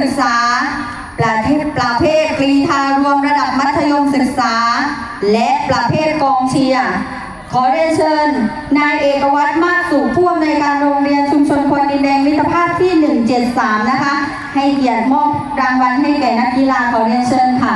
ศึกษา ประเภทประเภทกรีธารวมระดับมัธยมศึกษา และประเภทกองเชียร์ขอเรียนเชิญ นายเอกวัตรมากสุขผู้อำนวยการโรงเรียนชุมชนคนดินแดงมิตรภาพที่ 173 นะคะ ให้เกียรติมอบรางวัลให้แก่นักกีฬาขอเรียนเชิญค่ะ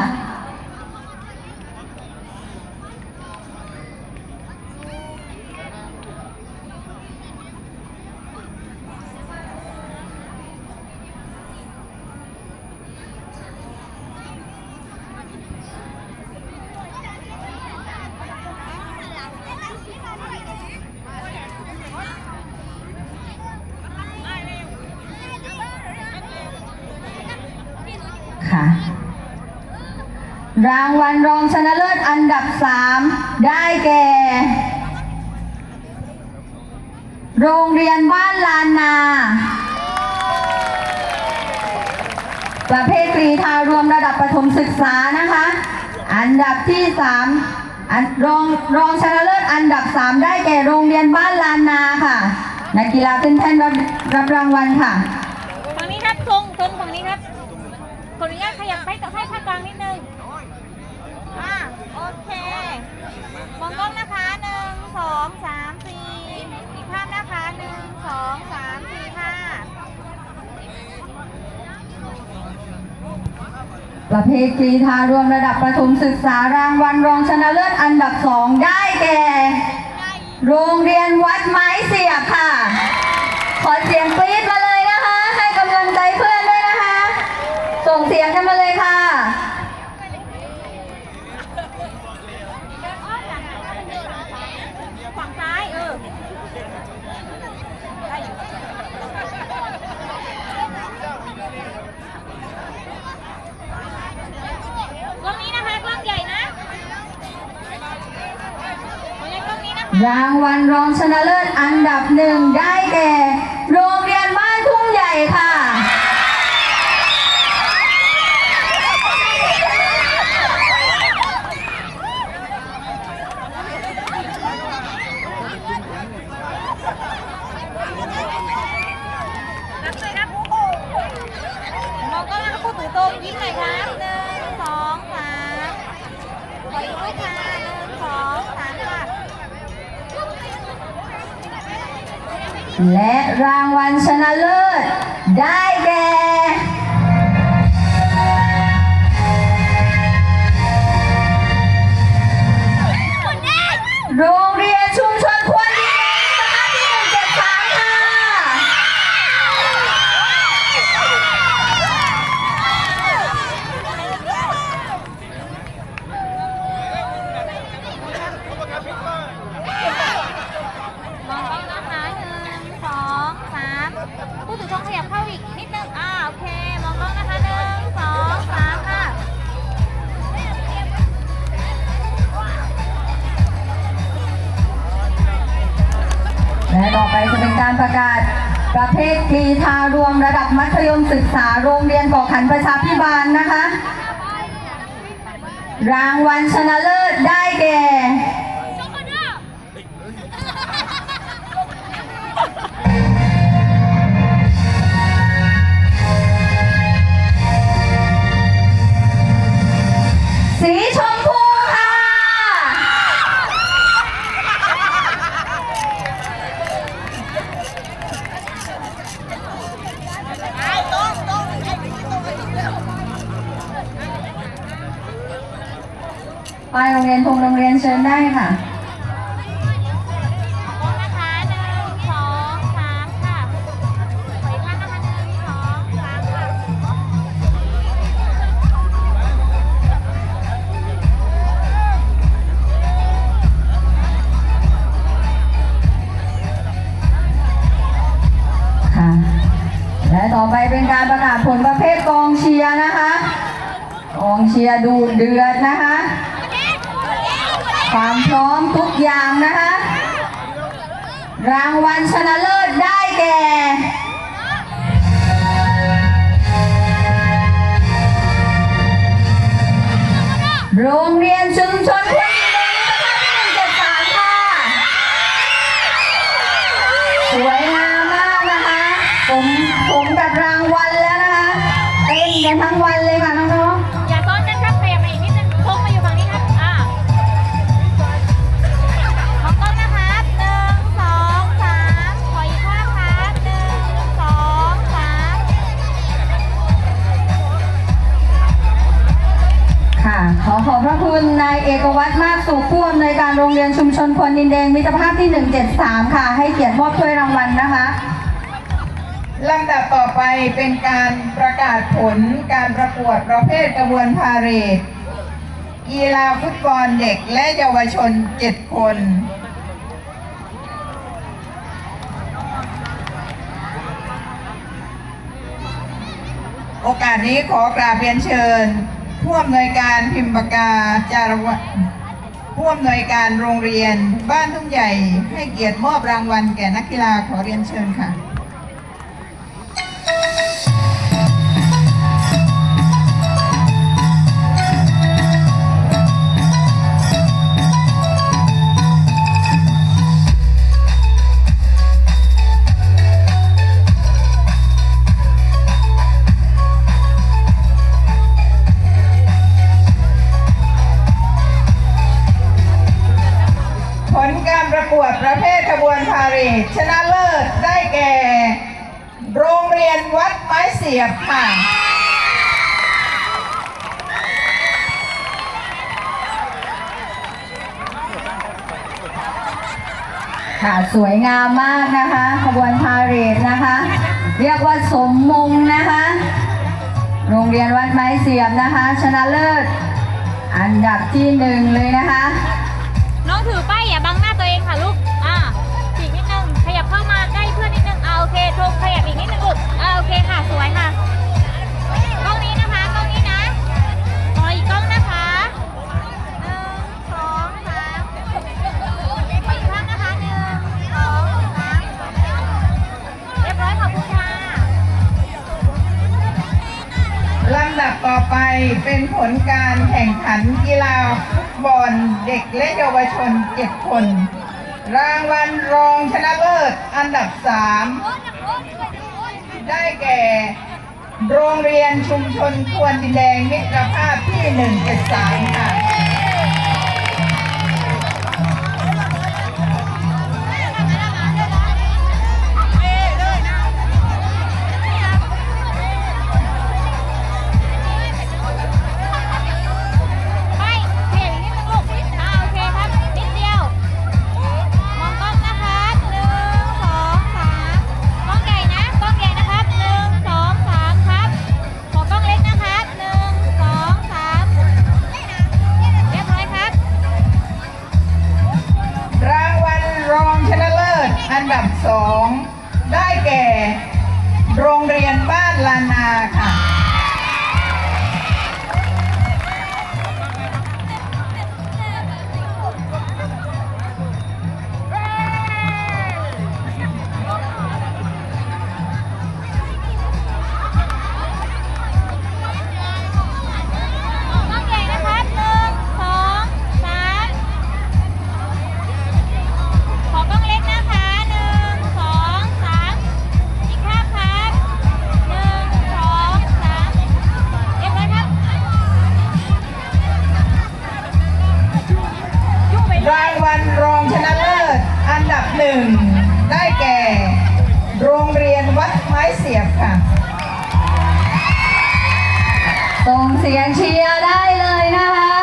รางวัลรองชนะเลิศอันดับ 3 ได้แก่ โรงเรียนบ้านลานนา ประเภทกรีธารวมระดับประถมศึกษานะคะ อันดับที่ 3 อันรองรองชนะเลิศอันดับ 3 ได้แก่โรงเรียนบ้านลานนาค่ะ นักกีฬาขึ้นแท่นรับรับรางวัลค่ะฝั่งนี้ครับธงธงฝั่งนี้ครับขออนุญาตขยับให้ให้ภาคกลางนิดนึง อ่า โอเค มองกล้องนะคะหนึ่งสองสามสี่อีกภาพนะคะหนึ่งสองสามสี่ห้าประเภทกรีธารวมระดับประถมศึกษารางวัลรองชนะเลิศอันดับสองได้แก่ โรงเรียนวัดไม้เสียบค่ะ ขอเสียงกรี๊ดมาเลยนะคะ ให้กำลังใจเพื่อนด้วยนะคะ ส่งเสียงกันมาเลยค่ะ ฝั่งซ้าย เออ กล้องนี้นะคะ กล้องใหญ่นะขออนุญาตกล้องนี้นะคะ รางวัลรองชนะเลิศอันดับหนึ่งได้แก่ โรงเรียนบ้านทุ่งใหญ่ค่ะ รับเลยครับมองกล้องนะคะพูดถือตรงยิ้มหน่อยครับหนึ่งสองสามขออีกรูปค่ะหนึ่งสองสามค่ะ และรางวัลชนะเลิศ ได้แก่โรงเรียน ปจะเป็นการประกาศ ประเภทกรีธารวมระดับมัธยมศึกษาโรงเรียนก่อขันประชาพิบาลนะคะ รางวัลชนะเลิศได้แก่ ไปโรงเรียนพงโรงเรียนเชิญได้ค่ะมองกล้องนะคะหนึ่งสองสามค่ะขออีกท่านะคะหนึ่งสองสามค่ะและต่อไปเป็นการประกาศผลประเภทกองเชียร์นะคะ กองเชียร์ดูเดือดนะคะ ความพร้อมทุกอย่างนะคะ รางวัลชนะเลิศได้แก่โรงเรียนชุมชน ขอบพระคุณนายเอกวัตรมากสุขผู้อำนวยการโรงเรียนชุมชนควนดินแดงมิตรภาพที่ 173 ค่ะ ให้เกียรติมอบถ้วยรางวัลนะคะลำดับต่อไปเป็นการประกาศผลการประกวดประเภทกระบวนพาเหรดกีฬาฟุตบอลเด็กและเยาวชน 7 คน โอกาสนี้ขอกราบเรียนเชิญ ผู้อำนวยการพิมพ์ปากกาจารวะผู้อำนวยการโรงเรียน บ้านทุ่งใหญ่ ให้เกียรติมอบรางวัลแก่นักกีฬาขอเรียนเชิญค่ะ ชนะเลิศได้แก่ โรงเรียนวัดไม้เสียบค่ะค่ะสวยงามมากนะคะขบวนพาเหรดนะคะ เรียกว่าสมมงนะคะ โรงเรียนวัดไม้เสียบนะคะ ชนะเลิศ อันดับที่หนึ่งเลยนะคะ เป็นผลการแข่งขันกีฬาฟุตบอลเด็กและเยาวชน7คน รางวัลรองชนะเลิศอันดับ3ได้แก่ โรงเรียนชุมชนควรดินแดงมิตรภาพที่ 173 ค่ะ เสียบค่ะส่งเสียงเชียร์ได้เลยนะคะ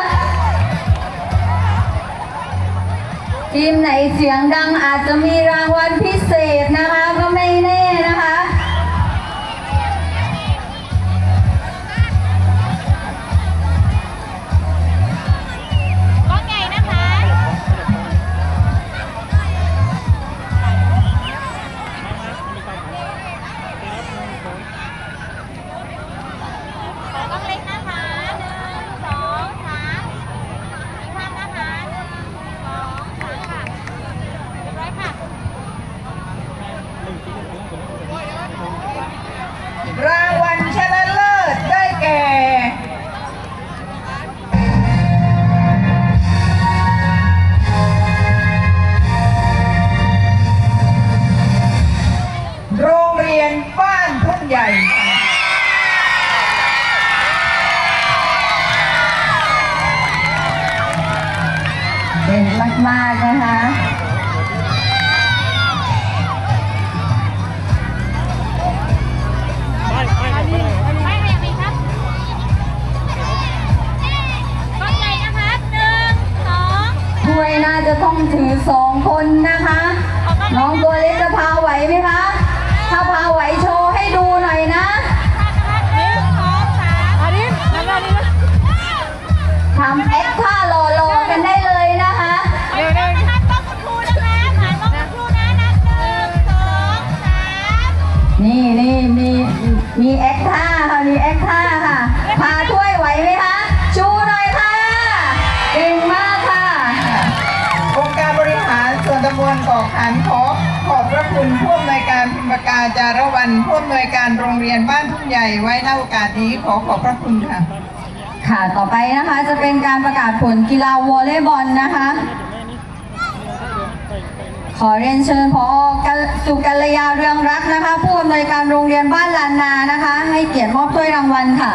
ทีมไหนเสียงดังอาจจะมีรางวัลพิเศษนะคะก็ไม่แน่ารวันผู้อำนวยการโรงเรียนบ้านทุ่งใหญ่ไว้ในโอกาสนี้ขอขอบพระคุณค่ะ ค่ะ ต่อไปนะคะจะเป็นการประกาศผลกีฬาวอลเลย์บอลนะคะ ขอเรียนเชิญพอสุกัลยาเรืองรักนะคะ ผู้อำนวยการโรงเรียนบ้านลานนานะคะ ให้เกียรติมอบถ้วยรางวัลค่ะ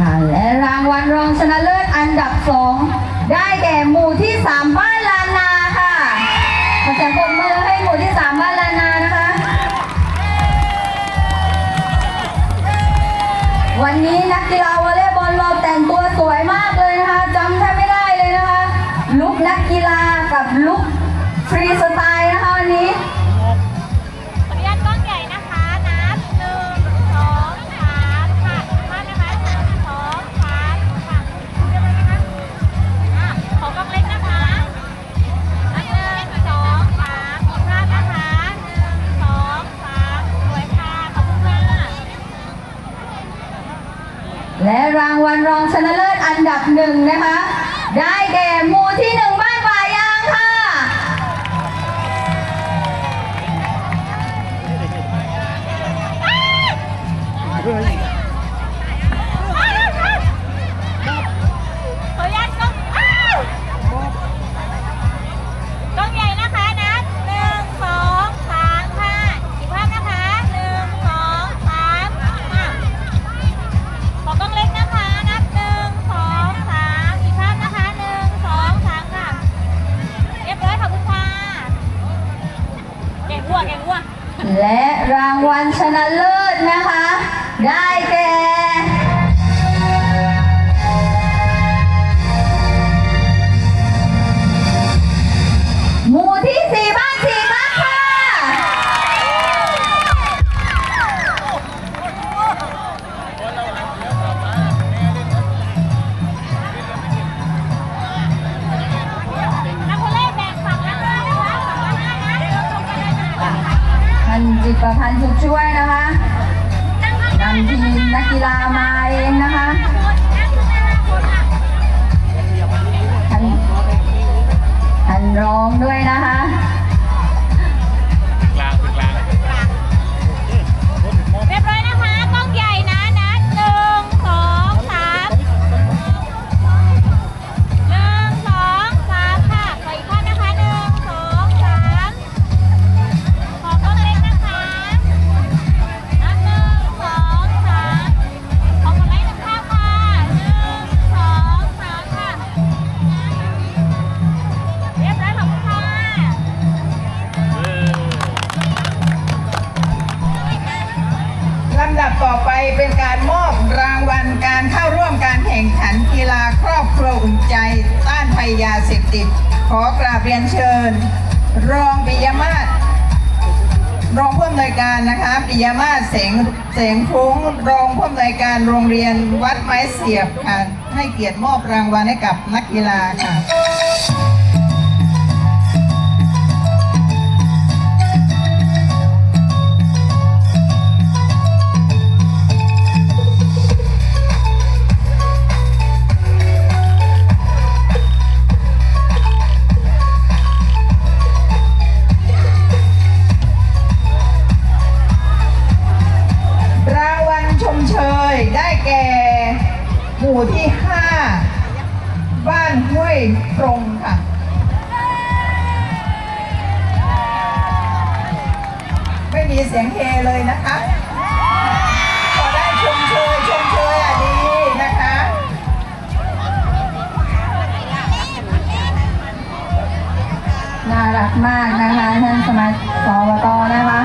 ค่ะและรางวัลรองชนะเลิศอันดับสองได้แก่หมู่ที่สามบ้านลานาค่ะขอเสียงปรบมือให้หมู่ที่สามบ้านลานานะคะ วันนี้นักกีฬาวอลเลย์บอลเราแต่งตัวสวยมากเลยนะคะจำแทบไม่ได้เลยนะคะ ลุกนักกีฬากับลุกฟรีส และรางวัลรองชนะเลิศอันดับหนึ่งนะคะ ได้แก่หมู่ที่หนึ่งบ้านป่ายางค่ะ และรางวัลชนะเลิศนะคะ ได้ ติด ขอกราบเรียนเชิญ รองปิยมาศรองผู้อำนวยการนะคะปิยมาศเสงเสงฟุ้งรองผู้อำนวยการโรงเรียนวัดไม้เสียบค่ะให้เกียรติมอบรางวัลให้กับนักกีฬาค่ะ มู่ที่ 5 บ้านห้วยตรงค่ะไม่มีเสียงเฮเลยนะคะพอได้ชมเชยชมเชยอะดีนะคะ น่ารักมากนะคะท่านสมาชิกสวตนะคะ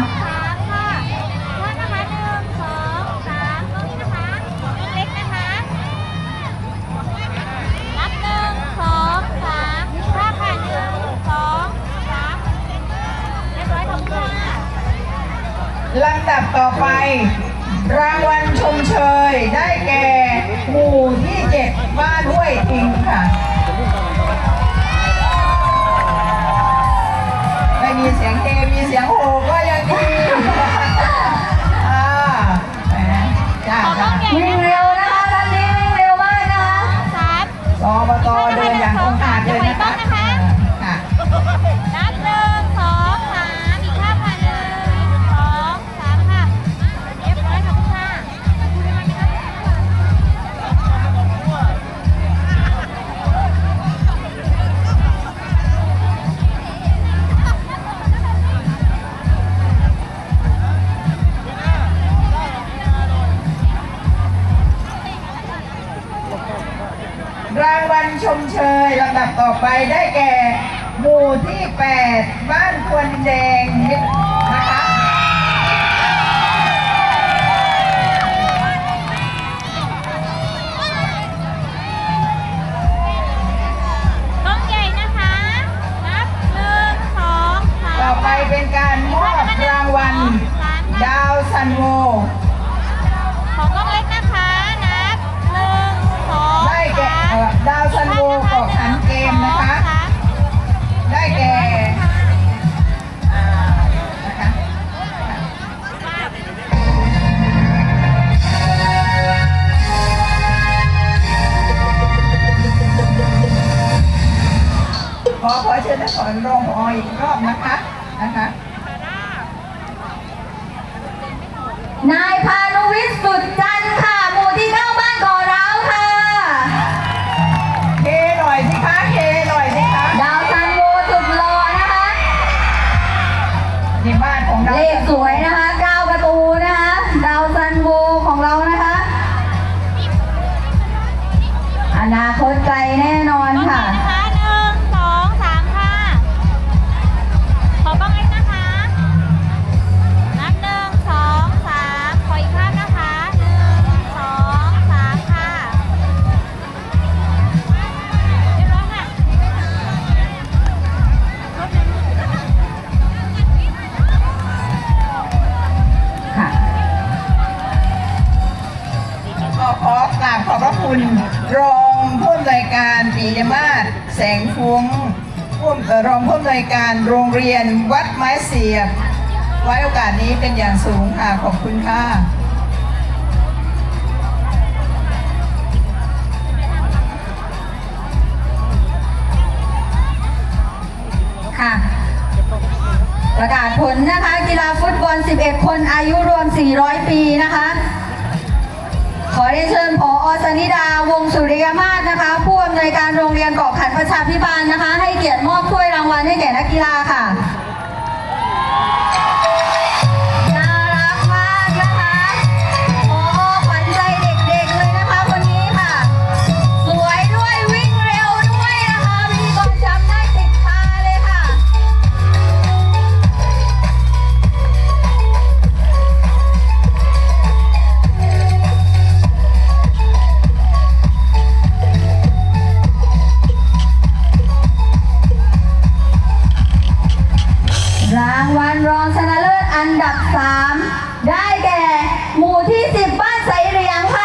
ลำดับต่อไป รางวัลชมเชยได้แก่ หมู่ที่ 7 บ้านห้วยอิงค่ะ เลขสวยนะคะ นวยการโรงเรียนวัดไม้เสียบ ไว้โอกาสนี้เป็นอย่างสูงค่ะขอบคุณค่ะค่ะประกาศผลนะคะ กีฬาฟุตบอล 11 คนอายุรวม 400 ปีนะคะ ขอเรียนเชิญผอสนิดาวงสุริยมาศนะคะ ผู้อำนวยการโรงเรียนเกาะขันประชาพิบาลนะคะ ให้เกียรติมอบถ้วย วัลให้แก่นักกีฬาค่ะ วัลรองชนะเลิศอันดับ 3 ได้แก่ หมู่ที่ 10 บ้านไสเรียงค่ะ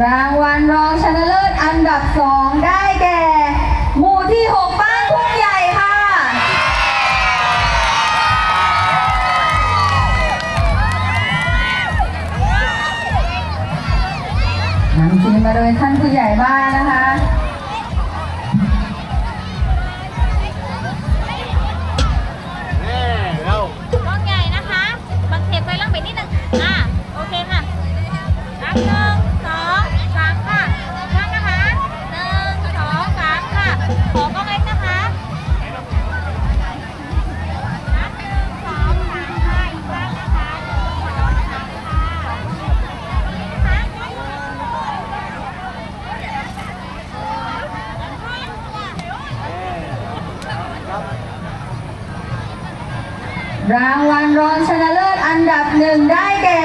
รางวัลรองชนะเลิศอันดับสองได้แก่ หมู่ที่ 6 บ้านทุ่งใหญ่ค่ะ นำทีมมาโดยท่านผู้ใหญ่บ้านนะคะ รางวัลรองชนะเลิศอันดับหนึ่งได้แก่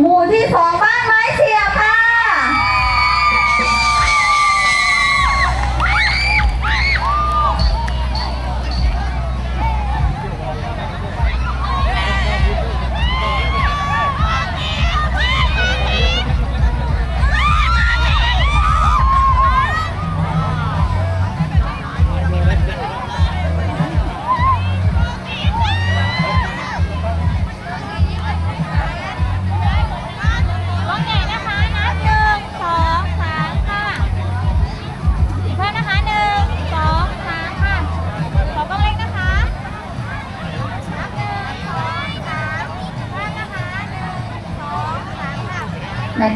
หมู่ที่สอง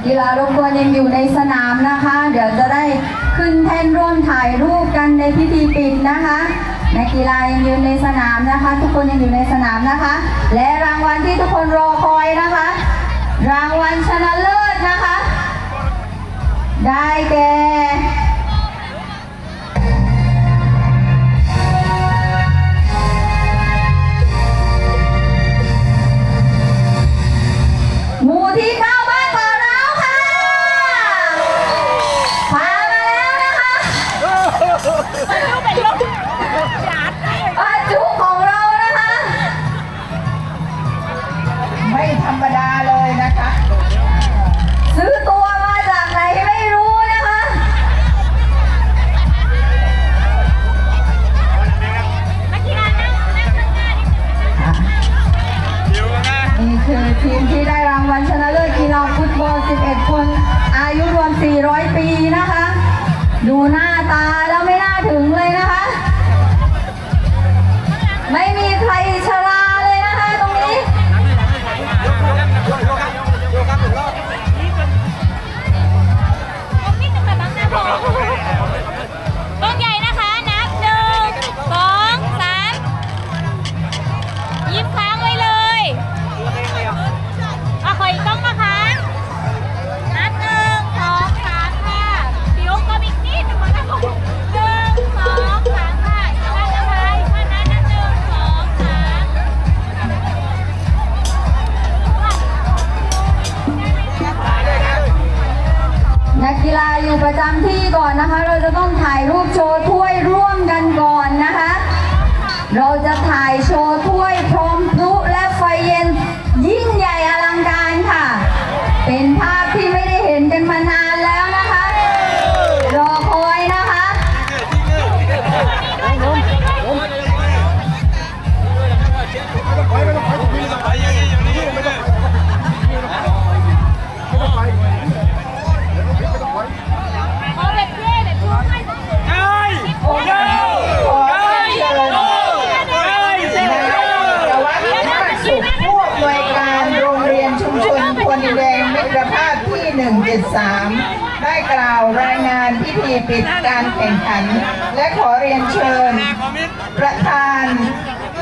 กีฬารบกวนยังอยู่ในสนามนะคะ เดี๋ยวจะได้ขึ้นแท่นร่วมถ่ายรูปกันในพิธีปิดนะคะนักกีฬายังยืนในสนามนะคะ ทุกคนยังอยู่ในสนามนะคะ และรางวัลที่ทุกคนรอคอยนะคะ รางวัลชนะเลิศนะคะ ได้แก่ 跟班他2023 ได้กล่าวรายงานพิธีปิดการแข่งขัน และขอเรียนเชิญ ประธาน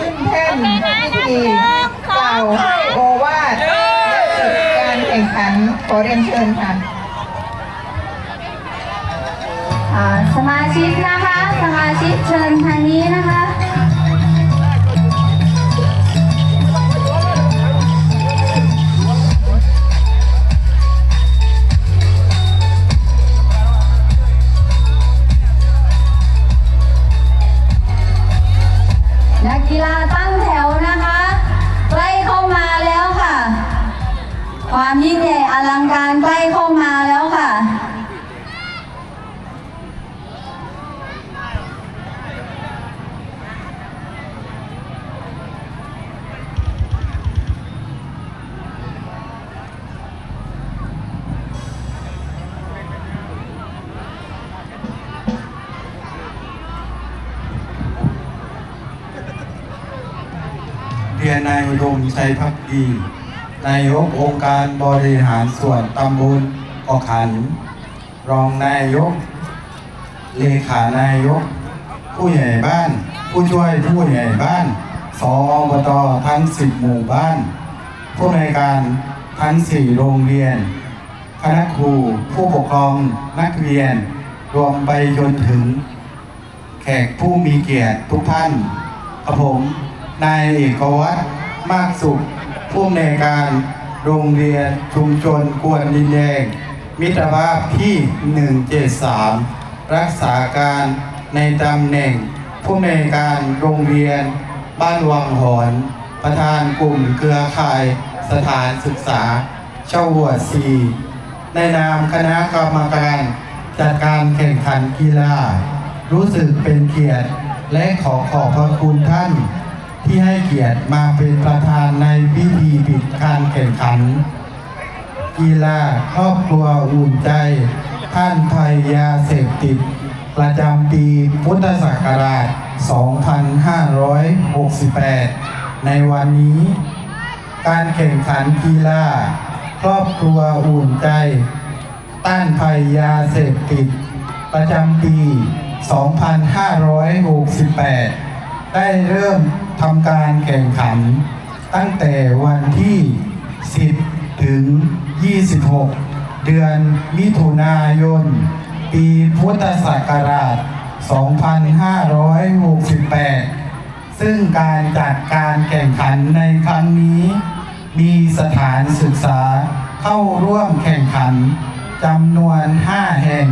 ขึ้นแท่นพิธีกล่าวให้โอวาทการแข่งขันขอเรียนเชิญค่ะสมาชิกนะคะ สมาชิกเชิญทางนี้นะคะ ชัยพักดีนายกองค์การบริหารส่วนตำบลเกาะขัน รองนายก เลขานายก ผู้ใหญ่บ้าน ผู้ช่วยผู้ใหญ่บ้านสอบตทั้งสิบหมู่บ้าน ผู้ในการทั้งสี่โรงเรียน คณะครู ผู้ปกครองนักเรียน รวมไปจนถึง แขกผู้มีเกียรติทุกท่านกับผม นายเอกวัตร มากสุขผู้อำนวยการโรงเรียนชุมชนกวนดินแดง มิตรภาพที่ 173 รักษาการในตำแหน่ง ผู้อำนวยการโรงเรียน บ้านวังหอน ประธานกลุ่มเครือข่ายสถานศึกษาเช่าหัวซีในนามคณะกรรมการจัดการแข่งขันกีฬา รู้สึกเป็นเกียรติและขอขอบพระคุณท่าน ที่ให้เกียรติมาเป็นประธานในพิธีปิดการแข่งขัน กีฬาครอบครัวอุ่นใจ ท่านไทยยาเสพติด ประจำปีพุทธศักราช 2568 ในวันนี้ การแข่งขันกีฬาครอบครัวอุ่นใจ ต้านภัยยาเสพติด ประจำปี 2568 ได้เริ่ม ทำการแข่งขัน ตั้งแต่วันที่ 10 ถึง 26 เดือนมิถุนายน ปีพุทธศักราช 2568 ซึ่งการจัดการแข่งขันในครั้งนี้ มีสถานศึกษาเข้าร่วมแข่งขันจำนวน 5 แห่ง